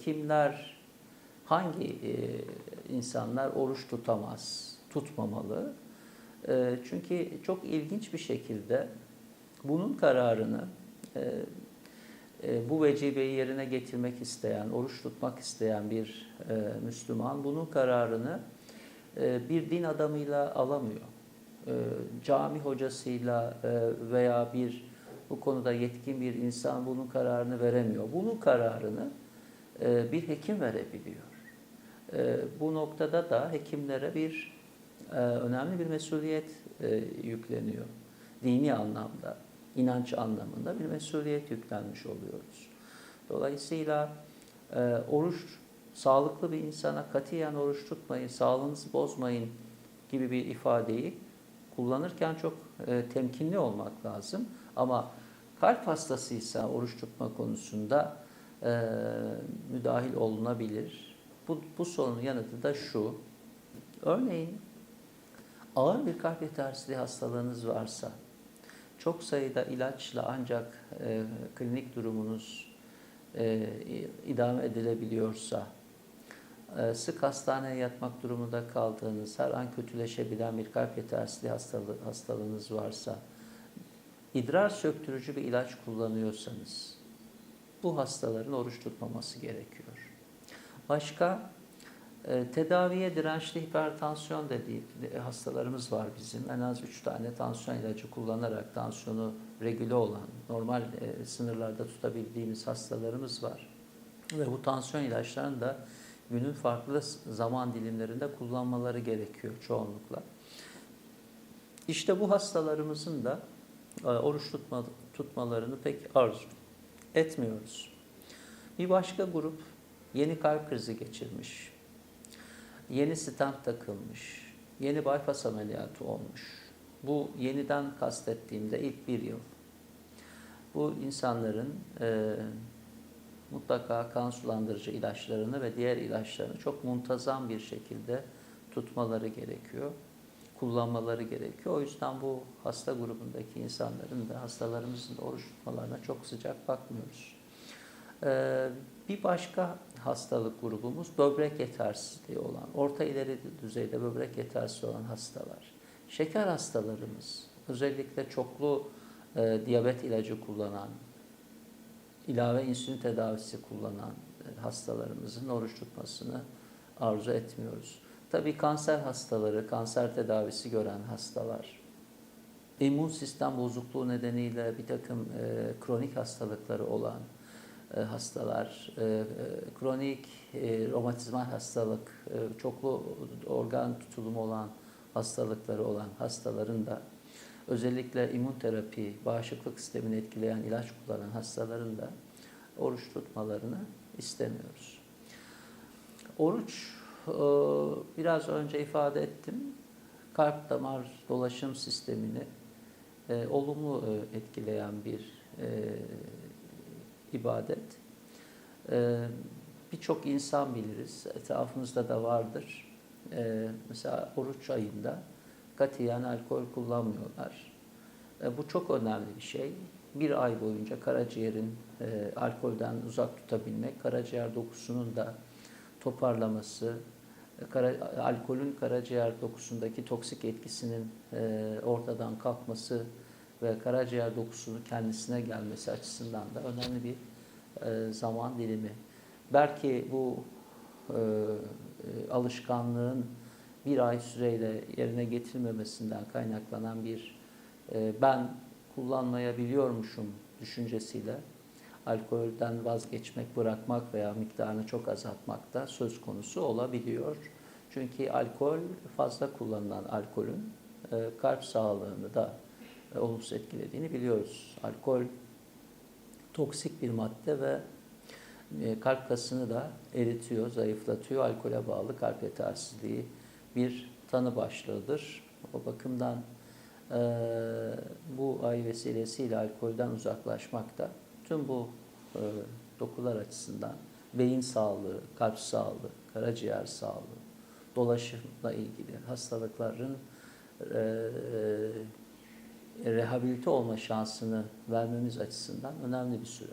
kimler, hangi e, insanlar oruç tutamaz, tutmamalı? E, çünkü çok ilginç bir şekilde bunun kararını e, e, bu vecibeyi yerine getirmek isteyen, oruç tutmak isteyen bir e, Müslüman bunun kararını e, bir din adamıyla alamıyor. E, cami hocasıyla e, veya bir bu konuda yetkin bir insan bunun kararını veremiyor. Bunun kararını e, bir hekim verebiliyor. E, bu noktada da hekimlere bir e, önemli bir mesuliyet e, yükleniyor. Dini anlamda, inanç anlamında bir mesuliyet yüklenmiş oluyoruz. Dolayısıyla e, oruç sağlıklı bir insana katiyen oruç tutmayın, sağlığınızı bozmayın gibi bir ifadeyi kullanırken çok temkinli olmak lazım. Ama kalp hastasıysa oruç tutma konusunda e, müdahil olunabilir. Bu, bu sorunun yanıtı da şu. Örneğin ağır bir kalp yetersizliği hastalığınız varsa, çok sayıda ilaçla ancak e, klinik durumunuz e, idame edilebiliyorsa, e, sık hastaneye yatmak durumunda kaldığınız, her an kötüleşebilen bir kalp yetersizliği hastalığı, hastalığınız varsa, idrar söktürücü bir ilaç kullanıyorsanız, bu hastaların oruç tutmaması gerekiyor. Başka e, tedaviye dirençli hipertansiyon dediği hastalarımız var bizim. En az 3 tane tansiyon ilacı kullanarak tansiyonu regüle olan, normal e, sınırlarda tutabildiğimiz hastalarımız var. Ve bu tansiyon ilaçlarını da günün farklı zaman dilimlerinde kullanmaları gerekiyor çoğunlukla. İşte bu hastalarımızın da e, oruç tutma, tutmalarını pek arzu etmiyoruz. Bir başka grup yeni kalp krizi geçirmiş, yeni stent takılmış, yeni bypass ameliyatı olmuş. Bu yeniden kastettiğimde ilk bir yıl. Bu insanların e, mutlaka kan sulandırıcı ilaçlarını ve diğer ilaçlarını çok muntazam bir şekilde tutmaları gerekiyor. Kullanmaları gerekiyor. O yüzden bu hasta grubundaki insanların da hastalarımızın da oruç tutmalarına çok sıcak bakmıyoruz. Ee, bir başka hastalık grubumuz böbrek yetersizliği olan, orta ileri düzeyde böbrek yetersizliği olan hastalar. Şeker hastalarımız, özellikle çoklu e, diyabet ilacı kullanan, ilave insülin tedavisi kullanan e, hastalarımızın oruç tutmasını arzu etmiyoruz. Tabii kanser hastaları, kanser tedavisi gören hastalar, immün sistem bozukluğu nedeniyle bir takım e, kronik hastalıkları olan e, hastalar, e, e, kronik e, romatizmal hastalık, e, çoklu organ tutulumu olan hastalıkları olan hastaların da özellikle immünterapi, bağışıklık sistemini etkileyen ilaç kullanan hastaların da oruç tutmalarını istemiyoruz. Oruç, biraz önce ifade ettim, kalp damar dolaşım sistemini e, olumlu e, etkileyen bir ibadet. Birçok insan biliriz, etrafımızda da vardır. Mesela oruç ayında katiyen alkol kullanmıyorlar. E, bu çok önemli bir şey. Bir ay boyunca karaciğerin e, alkolden uzak tutabilmek, karaciğer dokusunun da toparlaması, e, kara, alkolün karaciğer dokusundaki toksik etkisinin e, ortadan kalkması ve karaciğer dokusunu kendisine gelmesi açısından da önemli bir e, zaman dilimi. Belki bu e, e, alışkanlığın bir ay süreyle yerine getirilmemesinden kaynaklanan bir e, ben kullanmayabiliyormuşum düşüncesiyle alkolden vazgeçmek, bırakmak veya miktarını çok azaltmak da söz konusu olabiliyor. Çünkü alkol fazla kullanılan alkolün e, kalp sağlığını da e, olumsuz etkilediğini biliyoruz. Alkol toksik bir madde ve e, kalp kasını da eritiyor, zayıflatıyor. Alkole bağlı kalp yetersizliği bir tanı başlığıdır. O bakımdan bu ay vesilesiyle alkolden uzaklaşmak da tüm bu e, dokular açısından beyin sağlığı, kalp sağlığı, karaciğer sağlığı, dolaşımla ilgili hastalıkların e, e, rehabilite olma şansını vermemiz açısından önemli bir süre.